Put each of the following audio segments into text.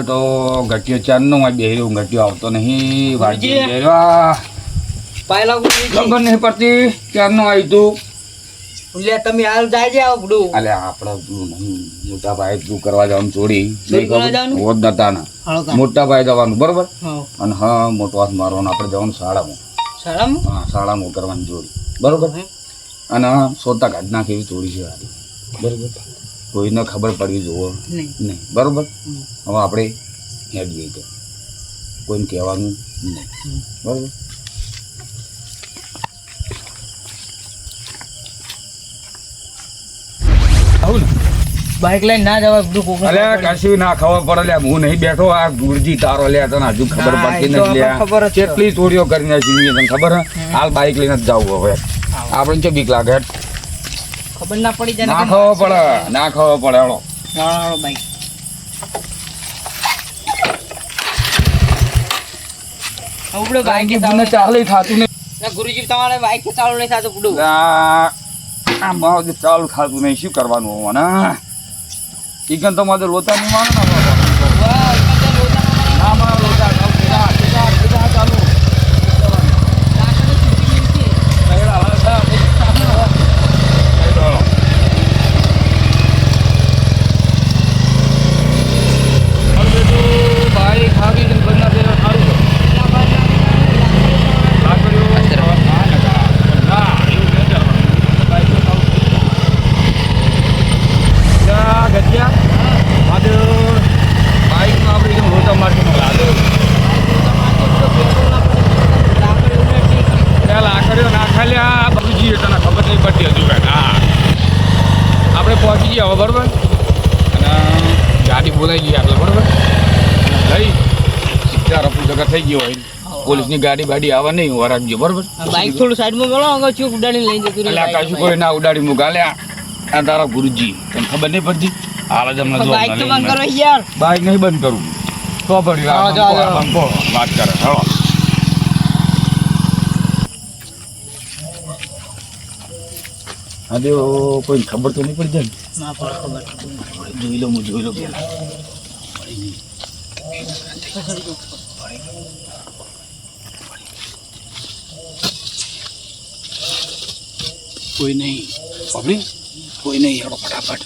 બેટો ઘટ્યો ચાર નો માં બેહર્યો ઘટ્યો આવતો નહીં. વાજી બેરવા પહેલા ખબર નહીં પડતી ચાર નો આવી તું? લે તમે હાલ જાયજે આવો બડું અલે આપડે પેલું નહીં. મોટા ભાઈ તું કરવા જવાનું ચોરી જવાનું? હોત નતા ના મોટા ભાઈ જવાનું બરોબર? અને હા મોટો હાથ મારવાનો. આપણે જવાનું શાળામાં. શાળામાં? હા શાળામાં કરવાની જોડી બરોબર? અને સોતા કાઢ નાખે એવી છે બરોબર? કોઈને ખબર પડવી જોવો. નહીં. બરાબર? હવે આપણે હેડ જઈએ તો. કોઈને કહેવાનું નહીં. બરોબર? બાઇક લઈને ના જવાય બધું કોક અલે કશું ના ખબર પડે લે હું નહીં બેઠો આ ગુરજી તારો લે તને હજુ ખબર પડતી નથી લે આપણને ખબર જ છે. કેટલી ચોરીઓ કરી નાખી તને ખબર? હાલ બાઈક લઈને જ જાવું હવે. આપણે ચો બીક લાગે. ખબર ના પડી જાય નાખવો પડે નાખવો પડે. હેડો વાળો ભાઈ ઉપડો બાઈક તમને ચાલે થાતું નહીં. ગુરુજી તમારે બાઈક ચાલુ નહીં થતું આ મારું ચાલુ ખાતું નહીં. શું કરવાનું હોવાના ઈકન તો મારે લોતા નહીં માનો. ના મારો લોતા ચાલુ સીધા, સીધા, સીધા ચાલુ કહેલા, હવે સા, કહેલા. હવે બેટું, બાઈક આવી છે ને બંને ફેરા સારું છે. લાકડીઓ, ના, ના, ના, એવું નહીં કરવાનું. બાઈક તો ચાલુ કરી દે. જા, ગજિયા. બહાદુર. બાઈકમાં આપણે એકદમ રોતા મારતું લાગે. ત્યાં લાકડીઓ નાખા લ્યા, બાબુજી, તને ખબર નહીં પડતી હજુ કાંઈ. હા. આપણે પહોંચી ગયા હવે બરોબર? અને ગાડી બોલાવી ગઈ આપણે બરાબર? લઈ સીધા રફુ જગા થઈ ગયો હોય. પોલીસની ગાડી બાડી આવવા નહીં ઊભા રાખજો બરોબર? બાઈક થોડું સાઈડમાં મળો આગળ ચૂક ઉડાડી લઈ જતું એટલે કાશું કોઈ ના ઉડાડી મુકાલ્યા આ તારા ગુરુજી તને ખબર નહીં પડતી? હાલ જ અમને જો બાઈક તો બંધ કરો યાર. બાઈક નહીં બંધ કરું. તો પડી હા, આ ચાલો, બંકો, ચાલો. આ બંકો વાત કરે હેલો. આજે કોઈ ખબર તો નહીં પડી જાય ના? પડે ખબર જોઈ લો હું જોઈ લો. પેલા કોઈ નહીં. પકડી? કોઈ નહીં હેડો ફટાફટ.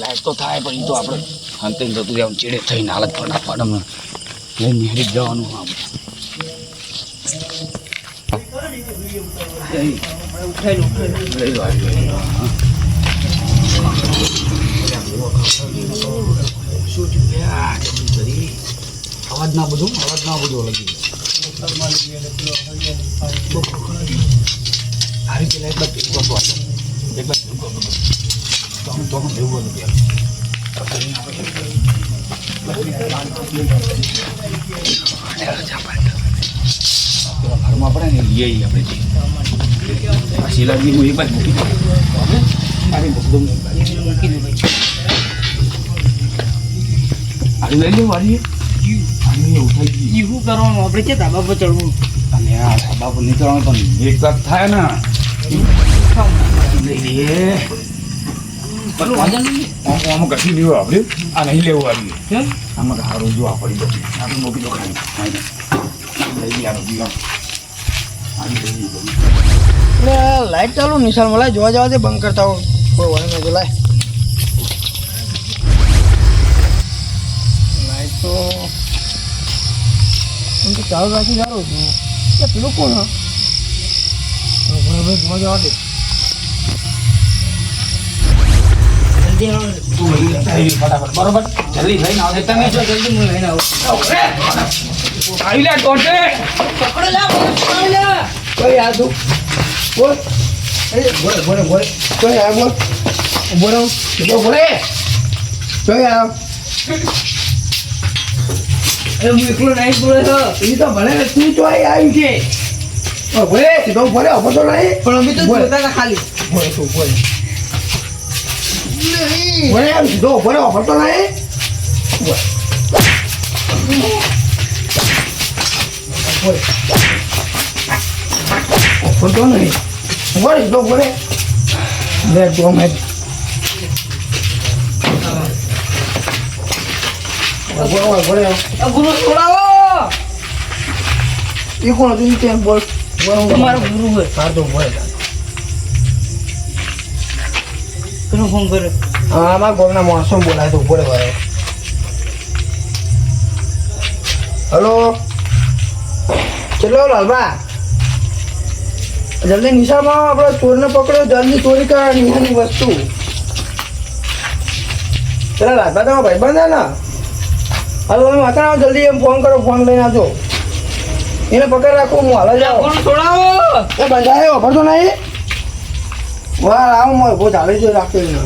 લાઈટ તો થાય પણ એ તો આપણે અંતે જતું આમ ચેડે થઈને હાલત ફટાફટ અમે લઈને હેરી જવાનું. આમ અવાજ ના બધું અવાજ ના બધું લગી આવી પેલા એક બાજુ કરતો એક બાજુ બધું હતો. તો આમ તો હતું પેલા. પેલા ઘરમાં પડે ને લઈ આવીએ આપણે. પછી શિલાજી હું એક બાજુ મૂકી દઉં. અરે મૂકી દઉં. દો લઈ લો વાળી એવું ગયું કરવાનું? આપણે કે ધાબા પર ચડવું? અને આ બાપુ નીકળવાનું પણ એક વાત થાય ને. લઈ લઈએ. નહીં. આમાં લેવું આપણે. આ નહીં લેવું આવી કેમ? આમાં સારું જો આ પડી બધું આપણે મૂકી દો ખાલી. ખાઈને. લઈ લઈએ એટલે લાઈટ ચાલુ નિશાન મળે જોવા જવા દે બંધ કરતા હો કોઈ વળે નહીં બોલાય લાઈટ તો એમ તો ચાલુ રાખી સારું હતું એટલે પેલું કોણ હા? જોવા જવા દે ફટાફટ બરોબર? જલ્દી લઈને આવજે તમે જો જલ્દી હું લઈને આવું. આવી લે ટોટે. પકડો લા પકડો લા. કઈ આ તું બોલ. એ બોલે બોલે બોલે. કઈ આ બોલ? રહો. સીધો બોલે કઈ આ? અરે હું એકલો નહીં બોલે છો એ તો ભલે તું તો આવી છે. ભલે. બોલે સીધો ભલે ઊભો તો નહીં. પણ અમે તો બોલ. જોતા હતા ખાલી. બોલે તું બોલે. ભલે સીધો ભલે ઊભો તો નહીં. બોલ નહીં વળી તો બોલે સીધો બોલે લે તો અમે ગુરુ છોડાવો એ કોણ હતું? તેમ બોલ? તમારો ગુરુ હોય હા, તો ઊભો ફોન કર્યો હા, અમારા ગામના માણસો બોલાય તો ઊભો ભાઈ હલો ચલો લાલબા જલ્દી નિશામાં આવો, આપણે ચોરને પકડ્યો જલ્દી ચોરી કર નિહાની વસ્તુ. પેલા લાલબા તમારા ભાઈબંધ ને? હાલો તમે આવો જલ્દી એમ ફોન કરો ફોન લઈને આવજો. એને પકડ રાખો હું હાલ જ છોડાવો. એ બંધાય વાપરતો નહીં? વાર આવું મોય બહુ ચાલે છે રાખતો એને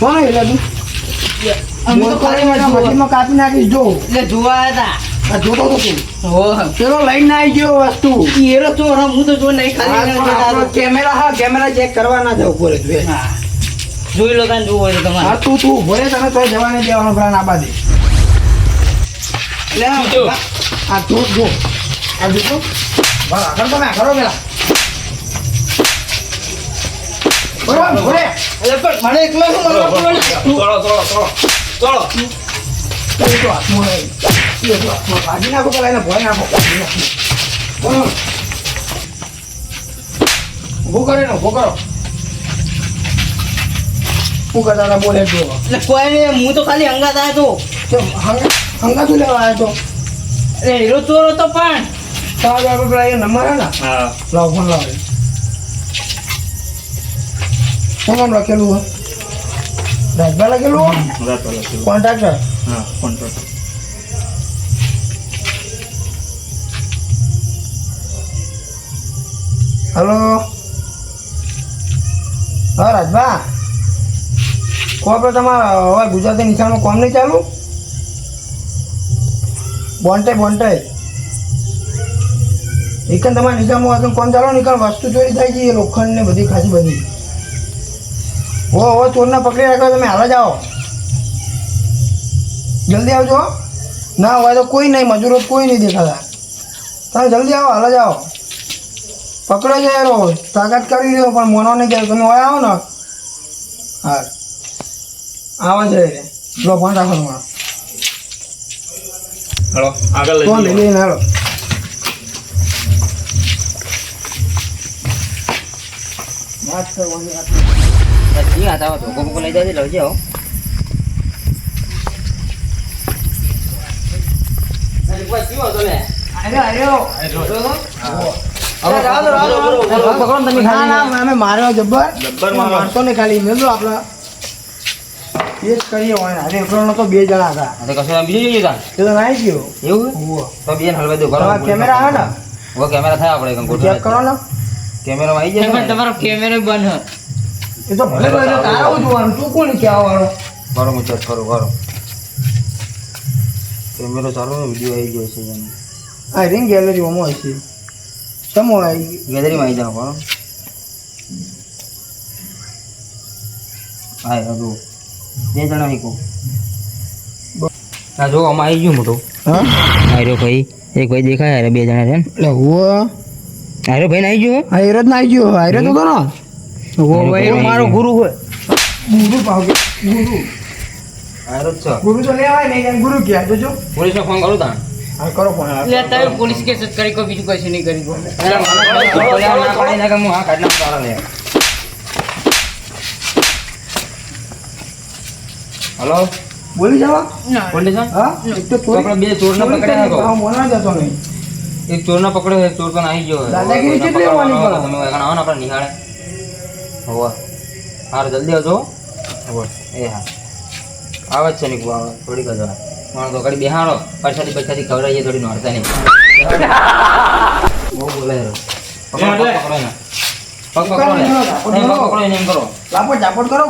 કોણ એટલે તું અમે તો ખાલી મશીનમાં કાપી નાખીશ જો. એટલે જોવા આવ્યા જોતો તો તું. હતા હો. પેલો લઈને આવી ગયો વસ્તુ. એરો ચોર હા, હું તો જો નહીં ખાલી કેમેરા હા કેમેરા ચેક જવું પડે. જોઈ લો તાને જોવું હોય તો તમારે. હા તું તું. ઊભો રહે તને તો જવા દેવાનો પેલા ના બાદે એટલે આ- તું જો આ જો બરાબર આગળ તમે આગળ પેલા બરાબર ઊભો એટલે પણ મને એકલો શું પડવાનું? ચલો ચલો ચલો. ભાજી નાખો પેલા એને ભોય નાખો. ઊભું કરે ને ઊભું કરો. શું કરતા હતા? બોલે જો એટલે કોઈ હું તો ખાલી હંગાત આવ્યો તો હંગા હંગા લેવા આવ્યો તો. એટલે હીરો ચોર હતો પણ. સાહેબ આપણે પેલા એ નંબર હે ને? હા. લાવ ફોન લાવ. શું નામ હોય રાજભા લખેલું હોય કોન્ટ્રાક્ટર? હા કોન્ટ્રાક્ટર. હલો? હા રાજભા. કો આપણે તમારા? હવે ગુજરાતી નિશાળમાં કોમ નહીં ચાલુ? બોન્ટે બોન્ટે એકન તમારા નિશાળમાં કોમ ચાલો? નીકળ વસ્તુ ચોરી થાય છે લોખંડ ને બધી ખાસી બધી. હો હો ચોરને પકડી રાખ્યો તમે હાલ જ આવો જલ્દી આવજો. ના હોય તો કોઈ નહીં મજૂરો કોઈ નહીં દેખાતા. તમે જલ્દી આવો હાલ જ આવો પકડો છે એરો તાકાત કરી દો પણ મોનો નહીં કે તમે હોય આવો ને. હા આવા છે. રે લો ફોન રાખો તમારો. હલો આગળ ફોન લઈ લઈ લઈને હાલો. વાત કરવાની બે જણા હતા બીજું એવું ઉવ્વો. તો બેન હલવા દો કેમેરા આવે કેમેરા થાય આપડે કરો આવી જાય તમારો કેમેરો બંધ એ તો ભલે ભલે તારું જોવાનું તું કોણ કહેવા વાળો? કરો હું ચેક કરું કેમેરો ચાલુ વીડિયો આવી ગયો છે એનો. આ રિંગ ગેલેરી ઓમાં હોય છે. સમો આવી ગેલેરીમાં આવી જાવ કરો હા હજુ બે જણા હીકો ના જો આમાં આવી ગયું મોટું. હા? આર્યો ભાઈ એક ભાઈ દેખાય અરે બે જણા છે ને. એટલે હું આર્યો ભાઈ આવી ગયો? આ જ ના આવી ગયો. હેરત તો ને આવી મારો ગુરુ હોય. ગુરુ પાવ ગુરુ. આર્યો જ છે. ગુરુ તો લેવાય નહીં ગુરુ ક્યાં તો જો. ફોન કરું તાણ? કરો ફોન પોલીસ કેસ જ કરી કોઈ બીજું કશું નહીં કરી હું હા કાઢી નાખું હલો? બોલી જવા. પોલીસ હા? એક તો ચોરી આપણે બે ચોરને ચોરી પકડ્યા હતો. હા, મોના જતો નહીં. એક ચોરને પકડ્યો ચોર તો આવી ગયો. દાદાગીરી કેટલી તમે આવો ને આપણે નિહાળે. હોવા. હારું જલ્દી આવજો હોવે. એ હા. આવે જ છે નીકળો આવે થોડીક જ વાર. માણસ તો ઘડી બેહાડો. પરસાદી પરસાદી ખવડાવીએ થોડી નોરતા નહીં. બહુ બોલાય. પકડો, પકડો એને. પગ પકડો ને. નહીં, પગ પકડો એમ કરો. લાપડ ઝાપડ કરો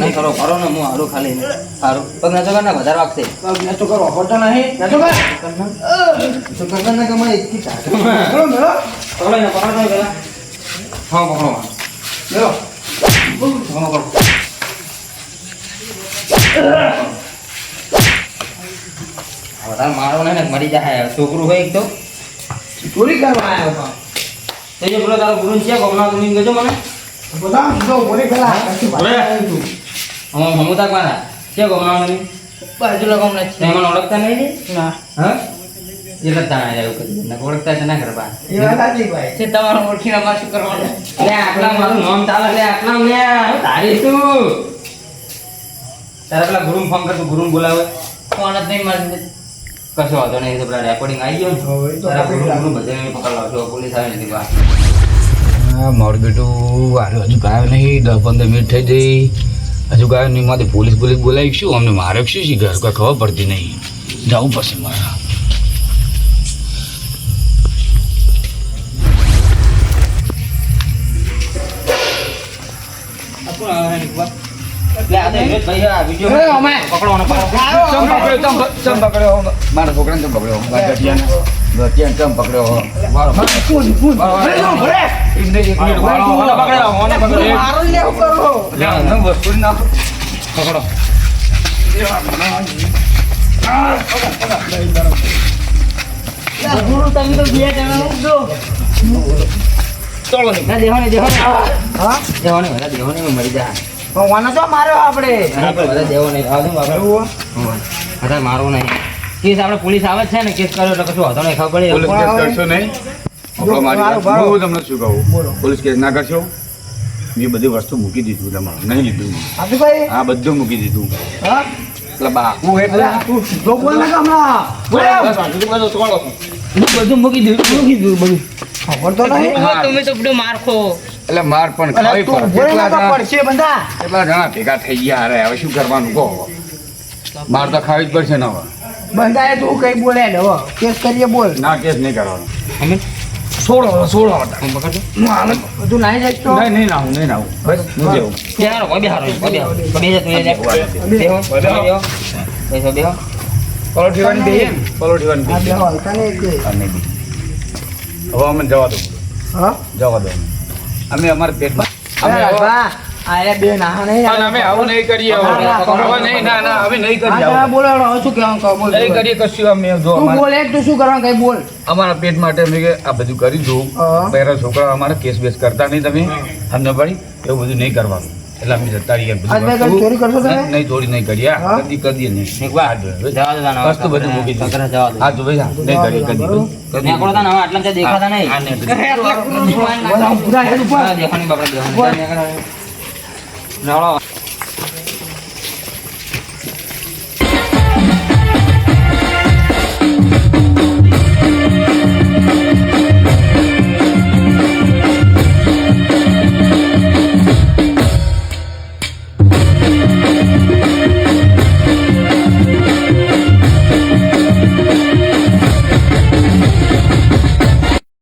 નહીં કરો કરો ને હું હારું ખાલી હારું. પગ ના જગા ના વધારે વાગશે. મેં તો કરો હોતો નહીં. મેં કર. તો ગગન ના કમાય એટલી તાકાત. મેળો. મેળો પકડો એને પકડો પેલા હા પકડો. મેળો પકડો પકડો હવે તારે મારો ને મરી જાય છોકરું હોય તો. ચોરી કરવા આવ્યો હતો. તે જે પેલો તારો ગુરુ છે ગમના ગુરુ ગજો મને. બધા જો ઓરે પેલા કશું વાત ઓરે. નહીં તું. હું હમું તાક મારા કે ગમણાવાની બાજુલા ગામના જ ઓળખતા નહીં ના. હા? એ રસ્તા એવું કરી દે. ઓળખતા છે ના કરવા એ વાત સાચી ભાઈ છે તમારે ઓળખીને અમારે શું કરવાનું? લે આટલા મારું નામ ચાલે લે આટલા લે તારી શું? તારા પેલા ગુરુને ફોન કર તું બોલાવે. ફોન જ નહીં મારી. કશો વાંધો નહીં તો પેલા રેકોર્ડિંગ આવી ગયો ને. તારા પકડી ગુરુ લાગુ. ગુરુ બધાને પોલીસ આવે નથી હા મારું બેટું હજુ ગાયો નહીં દસ પંદર મિનિટ થઈ જઈ હજુ ગાયો નહીં મારે પોલીસ પોલીસ બોલાવી શું અમને મારે શું ઘર કોઈ ખબર પડતી નહીં. જવું પડશે મારે. પકડ્યો ઓને પકડ્યો મારો જ લેવું કરો. લે આને વસ્તુ નાખો પકડો ગુરુ તમે તો બે જણા ચલો ના હા? બધા મરી જા તો માર્યો આપણે બધા બધા નહીં કેસ આપણે પોલીસ આવે છે ને કેસ કર્યો એટલે કશું વાંધો નહીં ખબર પોલીસ પડે કેસ કરશો નહીં. હું તમને શું કહું બોલો. પોલીસ કેસ ના કરશો મેં બધી વસ્તુ મૂકી દીધું તમારું નહીં લીધું હા આ બધું મૂકી દીધું હા. બધું મૂકી દીધું મૂકી દીધું બધું ખબર તો નહીં. તમે તો બધું મારખો. એટલે માર પણ ખાવી પડે. કેટલા જણા- પડશે બંદા કેટલા જણા ભેગા થઈ ગયા અરે હવે શું કરવાનું કહો? માર તો ખાવી જ પડશે ને હવે. બંધાએ તું કઈ બોલે ને હવે કેસ કરીએ બોલ. ના કેસ નહીં કરવાનો. અમે? સોળો સોળો. હું હાલે- બધું નાઈ જાય તો? નહીં નહીં નાવું નહીં નાવું બસ હું જેવું. બેહારો કોઈ બેહારો બેહારો બેહો, તું એ જા. બેહો, બેહો. બેહો. પલોઠીવાની દઈએ. ને પલોઠીવાની આ બે હવે અમે જવા દો હા? જવા દો અમે. અમે અમારા પેટમાં અમે બા નાહા નહીં અમે આવું નહીં કરીએ હવે. હવે નહીં ના ના હવે નહીં કરીએ આ આવું. હવે શું કહેવાનું કહો બોલ નહીં કરીએ કશું અમે જો બોલે તું શું કરવાનું કઈ બોલ. અમારા પેટ માટે અમે આ બધું કરી દઉં. પહેલા છોકરા અમારા કેસ બેસ કરતા નહીં તમે. સમજ પડી એવું બધું નહીં કરવાનું. એટલે અમે જતા રહીએ બધું આજ બે વસ્તુ- કઈ ચોરી કરશો તમે? નહીં, નહીં ચોરી નહીં કરીએ કદી કદી નહીં. હવે વસ્તુ બધું મૂકી દીધું. પકડે જવા દો. હા તો ભાઈ નહીં કરીએ કદી કદી નેકળો તાને, આટલા ત્યાં દેખાતા નહીં. નહીં બાપડા.